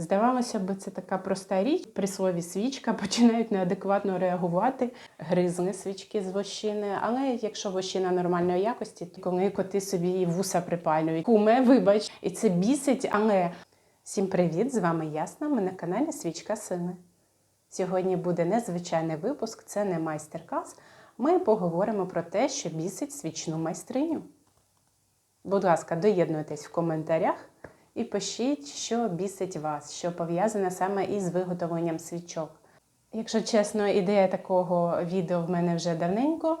Здавалося б, це така проста річ. При слові свічка починають неадекватно реагувати, гризли свічки з вощини. Але якщо вощина нормальної якості, то коли коти собі і вуса припалюють. Куме, вибач, і це бісить, але всім привіт! З вами Ясна. Ми на каналі Свічка Сини. Сьогодні буде незвичайний випуск, це не майстер-клас. Ми поговоримо про те, що бісить свічну майстриню. Будь ласка, доєднуйтесь в коментарях і пишіть, що бісить вас, що пов'язане саме із виготовленням свічок. Якщо чесно, ідея такого відео в мене вже давненько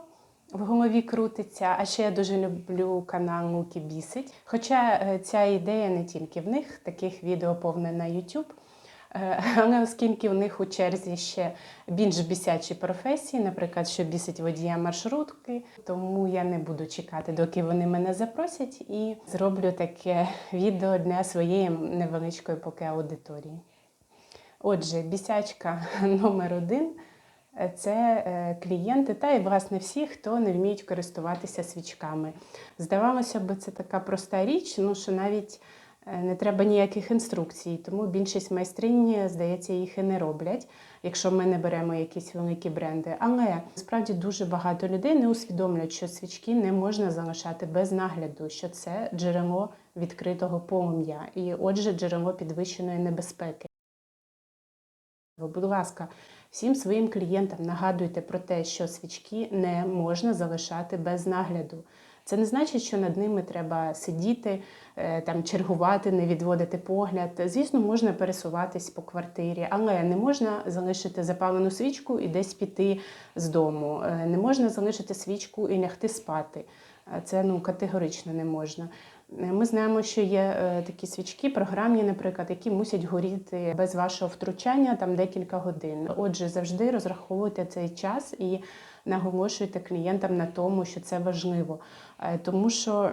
в голові крутиться, а ще я дуже люблю канал Луки Бісить. Хоча е, ця ідея не тільки в них, таких відео повне на YouTube. Е, Але оскільки в них у черзі ще більш бісячі професії, наприклад, що бісить водія маршрутки, тому я не буду чекати, доки вони мене запросять, і зроблю таке відео для своєї невеличкої поки аудиторії. Отже, бісячка номер один це е, клієнти та і власне всі, хто не вміють користуватися свічками. Здавалося б, це така проста річ, ну що навіть не треба ніяких інструкцій, тому більшість майстринь, здається, їх і не роблять, якщо ми не беремо якісь великі бренди. Але справді дуже багато людей не усвідомлюють, що свічки не можна залишати без нагляду, що це джерело відкритого полум'я, і отже, джерело підвищеної небезпеки. Будь ласка, всім своїм клієнтам нагадуйте про те, що свічки не можна залишати без нагляду. Це не значить, що над ними треба сидіти, е, там чергувати, не відводити погляд. Звісно, можна пересуватись по квартирі, але не можна залишити запалену свічку і десь піти з дому. Е, Не можна залишити свічку і лягти спати. Е, Це ну категорично не можна. Ми знаємо, що є такі свічки, програмні, наприклад, які мусять горіти без вашого втручання там декілька годин. Отже, завжди розраховуйте цей час і наголошуйте клієнтам на тому, що це важливо. Е, Тому що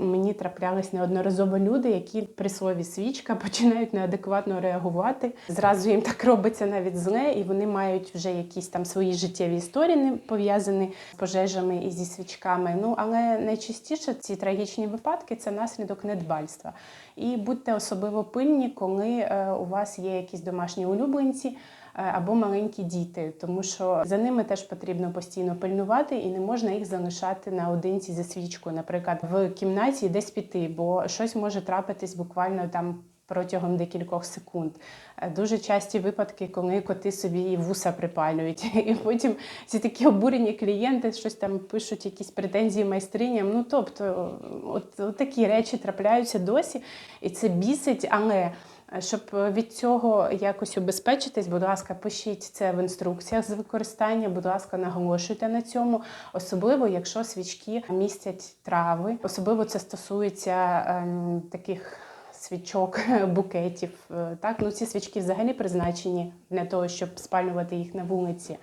мені траплялись неодноразово люди, які при слові свічка починають неадекватно реагувати. Зразу їм так робиться навіть зле, і вони мають вже якісь там свої життєві історії не пов'язані з пожежами і зі свічками. Ну але найчастіше ці трагічні випадки це наслідок недбальства. І будьте особливо пильні, коли е, у вас є якісь домашні улюбленці е, або маленькі діти, тому що за ними теж потрібно постійно пильнувати і не можна їх залишати наодинці зі свічкою, наприклад, в кімнаті десь піти, бо щось може трапитись буквально там. Протягом декількох секунд Е, дуже часті випадки, коли коти собі вуса припалюють, і потім ці такі обурені клієнти щось там пишуть, якісь претензії майстриням. Ну тобто, от, от такі речі трапляються досі, і це бісить, але. Е, Щоб від цього якось убезпечитись, будь ласка, пишіть це в інструкціях з використання, будь ласка, наголошуйте на цьому, особливо якщо свічки містять трави, особливо це стосується ем, таких свічок, букетів. Е, Так, ну ці свічки взагалі призначені для того, щоб спалювати їх на вулиці.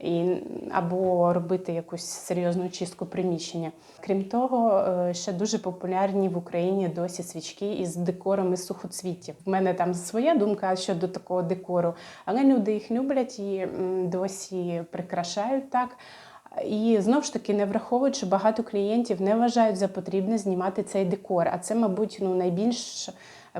І, або робити якусь серйозну чистку приміщення. Крім того, е, ще дуже популярні в Україні досі свічки із декором із сухоцвітів. В мене там своя думка щодо такого декору, але люди їх люблять і досі прикрашають так. І знову ж таки не враховують, що багато клієнтів не вважають за потрібне знімати цей декор. А це, мабуть, ну найбільш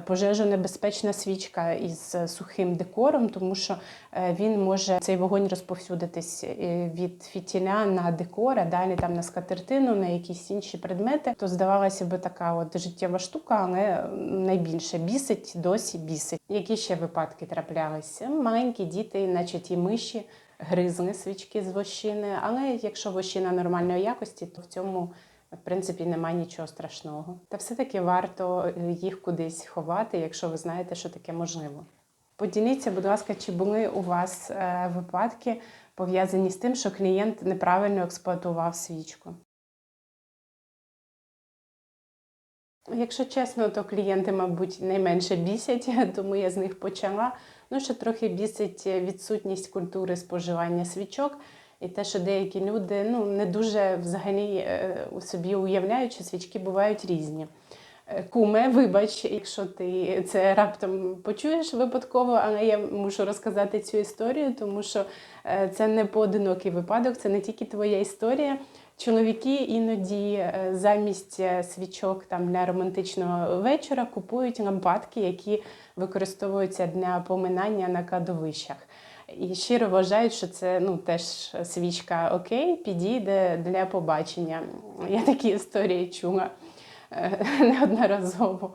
пожежонебезпечна свічка із сухим декором, тому що е, він може цей вогонь розповсюдитись е, від фітіля на декор, а далі там на скатертину, на якісь інші предмети. То здавалося би така от життєва штука, але найбільше бісить, досі бісить. Які ще випадки траплялися? Маленькі діти, наче ті миші. Гризли свічки з вощини, але якщо вощина нормальної якості, то в цьому в принципі немає нічого страшного. Та все-таки варто е, їх кудись ховати, якщо ви знаєте, що таке можливо. Поділіться, будь ласка, чи були у вас е, випадки пов'язані з тим, що клієнт неправильно експлуатував свічку. Якщо чесно, то клієнти, мабуть, найменше бісять, тому я з них почала. Ну, що трохи бісить відсутність культури споживання свічок, і те, що деякі люди ну, не дуже взагалі е, у собі уявляють, що свічки бувають різні. Е, Куме, вибач, якщо ти це раптом почуєш випадково, але я мушу розказати цю історію, тому що е, це не поодинокий випадок, це не тільки твоя історія. Чоловіки іноді замість свічок там для романтичного вечора купують лампадки, які використовуються для поминання на кладовищах. І щиро вважають, що це ну теж свічка окей, підійде для побачення. Я такі історії чула е, неодноразово.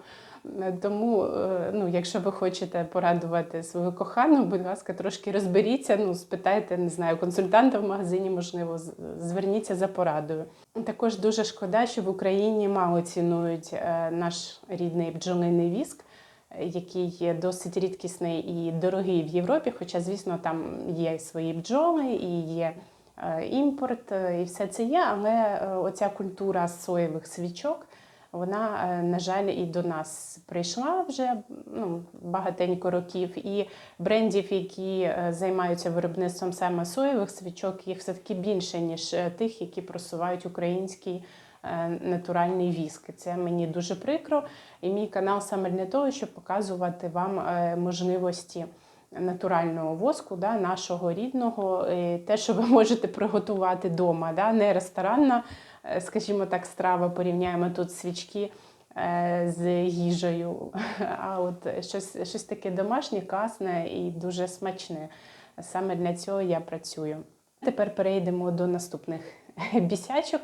Тому, е, ну, якщо ви хочете порадувати свою кохану, будь ласка, трошки розберіться, ну, спитайте, не знаю, консультанта в магазині, можливо, зверніться за порадою. Також дуже шкода, що в Україні мало цінують е, наш рідний бджолиний віск, який досить рідкісний і дорогий в Європі, хоча, звісно, там є свої бджоли і є е, імпорт, е, і все це є, але е, оця культура соєвих свічок. Вона, на жаль, і до нас прийшла вже ну, багатенько років, і брендів, які займаються виробництвом саме соєвих свічок, їх все-таки більше, ніж тих, які просувають український натуральний віск. Це мені дуже прикро. І мій канал саме для того, щоб показувати вам е, можливості натурального воску, да, нашого рідного, е, те, що ви можете приготувати вдома, да, не ресторанна, е, скажімо так, страва, порівняємо тут свічки е, з їжею, а от щось, щось таке домашнє, касне і дуже смачне. Саме для цього я працюю. Тепер перейдемо до наступних бісячок.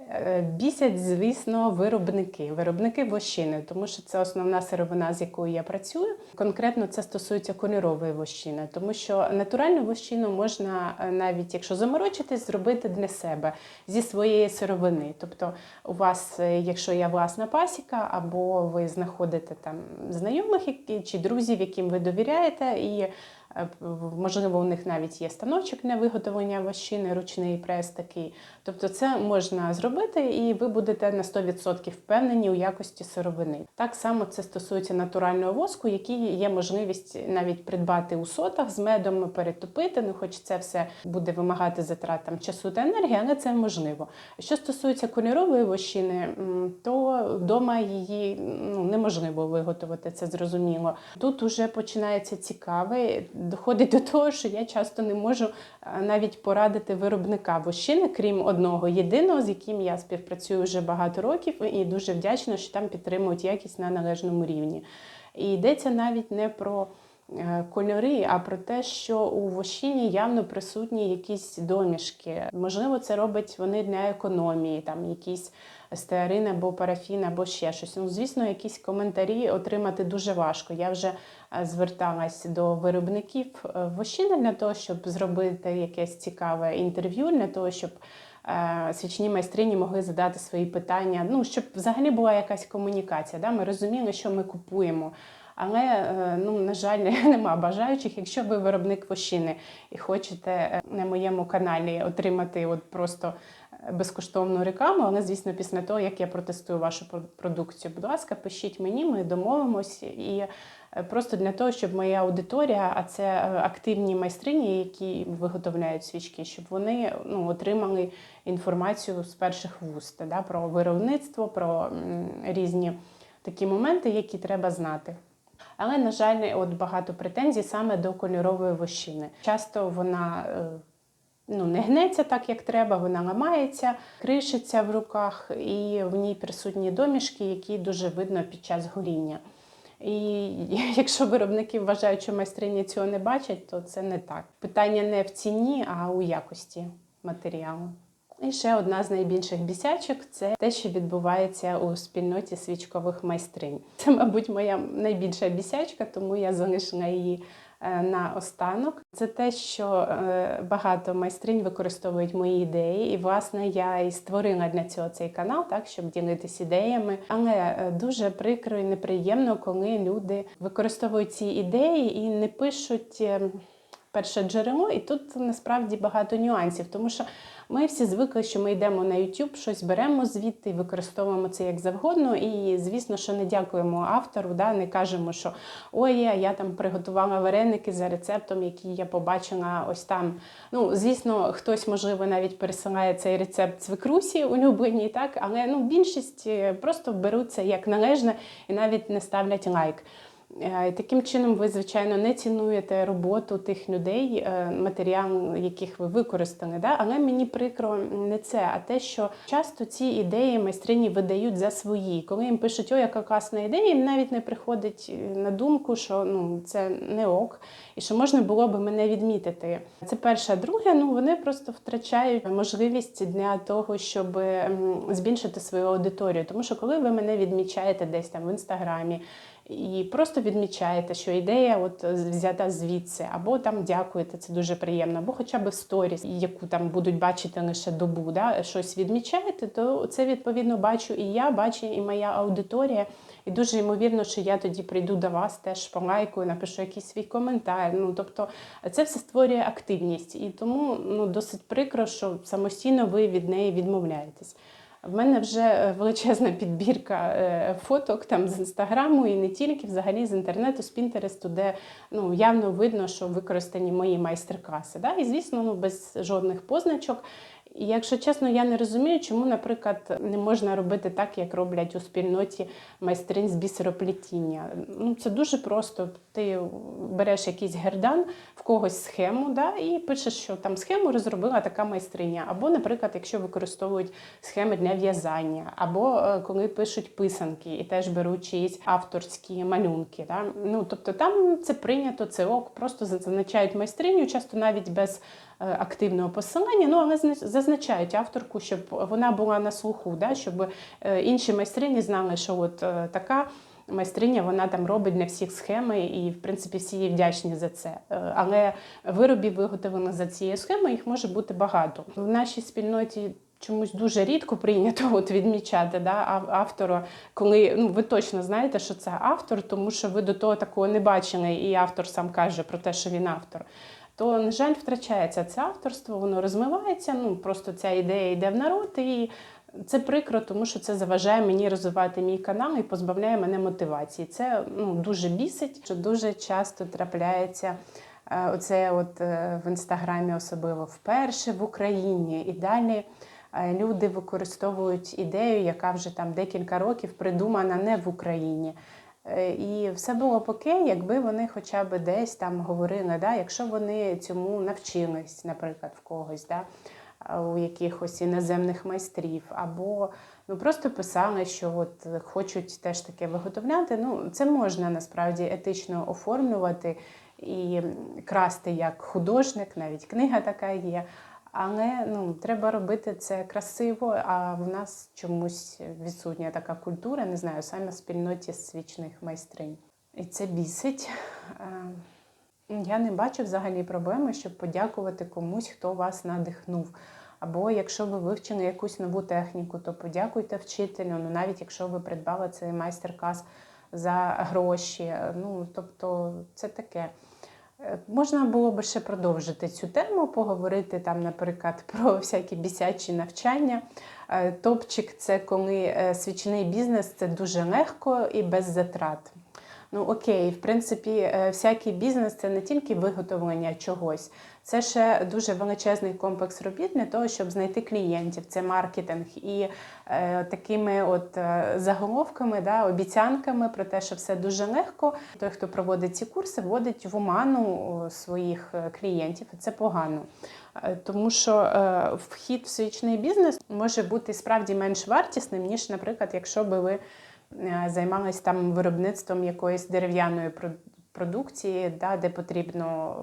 Е, Бісять, звісно, виробники, виробники вощини, тому що це основна сировина, з якою я працюю. Конкретно це стосується кольорової вощини, тому що натуральну вощину можна е, навіть, якщо заморочитись, зробити для себе зі своєї сировини. Тобто, у вас, е, якщо є власна пасіка, або ви знаходите там знайомих чи друзів, яким ви довіряєте, і можливо у них навіть є станочок для виготовлення вощини, ручний прес такий. Тобто, це можна зробити, і ви будете на 100% впевнені у якості сировини. Так само це стосується натурального воску, який є можливість навіть придбати у сотах з медом, перетопити. Ну, хоч це все буде вимагати затрат там, часу та енергії, але це можливо. Що стосується кольорової вощини, то вдома її ну, неможливо виготовити, це зрозуміло. Тут уже починається цікаве, доходить до того, що я часто не можу навіть порадити виробника вощини, крім одного єдиного, з яким я співпрацюю вже багато років, і дуже вдячна, що там підтримують якість на належному рівні. І йдеться навіть не про е, кольори, а про те, що у вощині явно присутні якісь домішки. Можливо, це робить вони для економії, там якісь стеарин або парафін, або ще щось. Ну, звісно, якісь коментарі отримати дуже важко. Я вже е, зверталась до виробників е, вощини для того, щоб зробити якесь цікаве інтерв'ю, для того, щоб е, свічні майстрині могли задати свої питання. Ну, щоб взагалі була якась комунікація. Да? Ми розуміли, що ми купуємо. Але, е, ну, на жаль, нема бажаючих. Якщо ви виробник вощини і хочете е, на моєму каналі отримати от просто е, безкоштовну рекламу, але, звісно, після того, як я протестую вашу про- продукцію, будь ласка, пишіть мені, ми домовимось. І просто для того, щоб моя аудиторія, а це активні майстрині, які виготовляють свічки, щоб вони ну, отримали інформацію з перших вуст да, про виробництво, про різні такі моменти, які треба знати. Але, на жаль, от багато претензій саме до кольорової вощини. Часто вона е, ну, не гнеться так, як треба, вона ламається, кришиться в руках, і в ній присутні домішки, які дуже видно під час горіння. І якщо виробники вважають, що майстрині цього не бачать, то це не так. Питання не в ціні, а у якості матеріалу. І ще одна з найбільших бісячок це те, що відбувається у спільноті свічкових майстринь. Це, мабуть, моя найбільша бісячка, тому я залишила її е, на останок. Це те, що е, багато майстринь використовують мої ідеї, і власне я і створила для цього цей канал, так щоб ділитися ідеями. Але е, дуже прикро і неприємно, коли люди використовують ці ідеї і не пишуть. Перше джерело, і тут насправді багато нюансів, тому що ми всі звикли, що ми йдемо на YouTube, щось беремо звідти використовуємо це як завгодно. І звісно, що не дякуємо автору, да, не кажемо, що ой, я там приготувала вареники за рецептом, який я побачила ось там. Ну, звісно, хтось, можливо, навіть пересилає цей рецепт свекрусі улюбленій, так, але ну, більшість е, просто беруть це як належне і навіть не ставлять лайк. Е, Таким чином, ви, звичайно, не цінуєте роботу тих людей, е, матеріал, яких ви використали. Да? Але мені прикро не це, а те, що часто ці ідеї майстрині видають за свої. Коли їм пишуть, о, яка класна ідея, їм навіть не приходить е, на думку, що ну, це не ок, і що можна було би мене відмітити. Це перше. Друге, ну вони просто втрачають можливість для того, щоб збільшити свою аудиторію. Тому що коли ви мене відмічаєте десь там в інстаграмі. І просто відмічаєте, що ідея от взята звідси, або там дякуєте, це дуже приємно, або хоча б сторіс, яку там будуть бачити лише добу, да, щось відмічаєте, то це відповідно бачу і я, бачу і моя аудиторія. І дуже ймовірно, що я тоді прийду до вас, теж полайкую, напишу якийсь свій коментар. Ну тобто це все створює активність, і тому ну досить прикро, що самостійно ви від неї відмовляєтесь. В мене вже е, величезна підбірка е, фоток там з інстаграму і не тільки, взагалі з інтернету, з Пінтересту, де ну явно видно, що використані мої майстер-класи. Да? І звісно, ну без жодних позначок. Якщо чесно, я не розумію, чому, наприклад, не можна робити так, як роблять у спільноті майстринь з бісероплетіння. Ну це дуже просто. Ти береш якийсь гердан, в когось схему, да, і пишеш, що там схему розробила така майстриня. Або, наприклад, якщо використовують схеми для в'язання, або е, коли пишуть писанки і теж беруть чиїсь авторські малюнки. Да. Ну тобто там це прийнято, це ок, просто зазначають майстриню, часто навіть без активного посилання, ну але зазначають авторку, щоб вона була на слуху, да, щоб е, інші майстрині знали, що от е, така. Майстриня вона там робить для всіх схеми, і в принципі всі їй вдячні за це. Е, Але виробів, виготовлених за цією схемою, їх може бути багато. В нашій спільноті чомусь дуже рідко прийнято от відмічати да, автора, коли ну, ви точно знаєте, що це автор, тому що ви до того такого не бачили, і автор сам каже про те, що він автор. То, на жаль, втрачається це авторство, воно розмивається. Ну просто ця ідея йде в народ, і це прикро, тому що це заважає мені розвивати мій канал і позбавляє мене мотивації. Це ну, дуже бісить, що дуже часто трапляється. е, Оце от е, в інстаграмі особливо вперше в Україні і далі е, люди використовують ідею, яка вже там декілька років придумана не в Україні. Е, І все було б окей, якби вони хоча б десь там говорили, да, якщо вони цьому навчились, наприклад, в когось, да, у якихось іноземних майстрів, або ну просто писали, що от хочуть теж таке виготовляти. Ну, це можна насправді етично оформлювати і красти як художник, навіть книга така є. Але ну, треба робити це красиво, а в нас чомусь відсутня така культура, не знаю, саме в спільноті свічних майстринь. І це бісить. Е, Я не бачу взагалі проблеми, щоб подякувати комусь, хто вас надихнув. Або якщо ви вивчили якусь нову техніку, то подякуйте вчителю. Ну навіть якщо ви придбали цей майстер-клас за гроші. Ну тобто, це таке. Е, Можна було би ще продовжити цю тему, поговорити там, наприклад, про всякі бісячі навчання. Е, Топчик це коли е, свічний бізнес це дуже легко і без затрат. Ну окей, в принципі, е, всякий бізнес це не тільки виготовлення чогось, це ще дуже величезний комплекс робіт для того, щоб знайти клієнтів. Це маркетинг і е, такими от е, заголовками, да, обіцянками про те, що все дуже легко. Той, хто проводить ці курси, вводить в оману своїх е, клієнтів, і це погано. Тому що е, вхід в свічний бізнес може бути справді менш вартісним, ніж, наприклад, якщо би ви е, займалися там виробництвом якоїсь дерев'яної продукції, да, де потрібно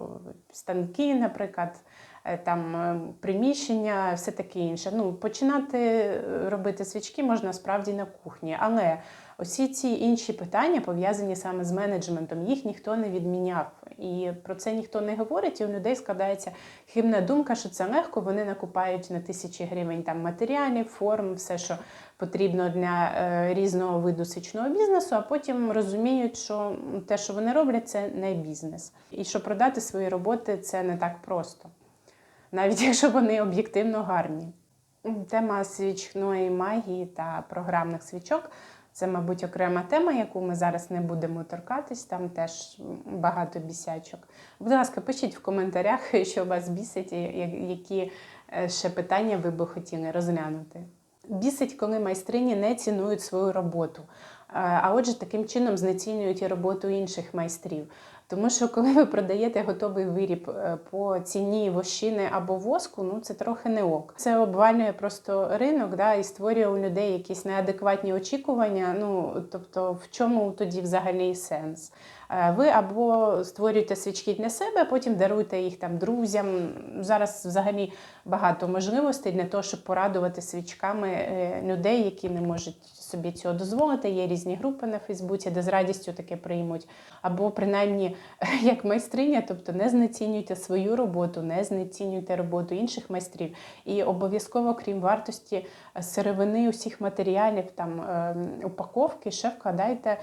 станки, наприклад, е, там е, приміщення, все таке інше. Ну, починати е, робити свічки можна справді на кухні, але усі ці інші питання пов'язані саме з менеджментом. Їх ніхто не відміняв. І про це ніхто не говорить. І у людей складається хибна думка, що це легко. Вони накупають на тисячі гривень там матеріалів, форм, все, що потрібно для е, різного виду свічного бізнесу, а потім розуміють, що те, що вони роблять, це не бізнес. І що продати свої роботи це не так просто, навіть якщо вони об'єктивно гарні. Тема свічної магії та програмних свічок це, мабуть, окрема тема, яку ми зараз не будемо торкатись. Там теж багато бісячок. Будь ласка, пишіть в коментарях, що вас бісить, і які е, ще питання ви би хотіли розглянути. Бісить, коли майстрині не цінують свою роботу. А отже, таким чином знецінюють і роботу інших майстрів. Тому що коли ви продаєте готовий виріб е, по ціні вощини або воску, ну це трохи не ок. Це обвалює просто ринок, да, і створює у людей якісь неадекватні очікування. Ну тобто, в чому тоді взагалі сенс? Е, Ви або створюєте свічки для себе, потім даруєте їх там друзям. Зараз взагалі багато можливостей для того, щоб порадувати свічками е, людей, які не можуть собі цього дозволити. Є різні групи на Фейсбуці, де з радістю таке приймуть. Або принаймні як майстриня, тобто не знецінюйте свою роботу, не знецінюйте роботу інших майстрів. І обов'язково, крім вартості е, сировини, усіх матеріалів, там е, упаковки, ще вкладайте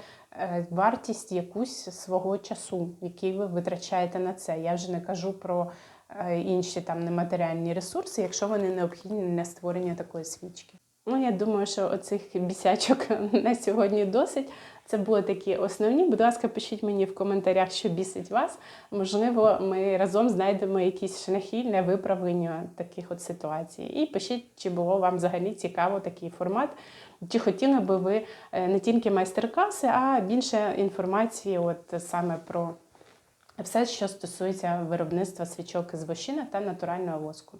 вартість якусь свого часу, який ви витрачаєте на це. Я вже не кажу про е, інші там нематеріальні ресурси, якщо вони необхідні для створення такої свічки. Ну, я думаю, що оцих бісячок на сьогодні досить. Це були такі основні. Будь ласка, пишіть мені в коментарях, що бісить вас. Можливо, ми разом знайдемо якісь шляхи для виправлення таких от ситуацій. І пишіть, чи було вам взагалі цікаво такий формат. Чи хотіли би ви е, не тільки майстер-класи, а більше інформації, от саме про все, що стосується виробництва свічок з вощини та натурального воску.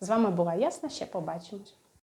З вами була Ясна, ще побачимось.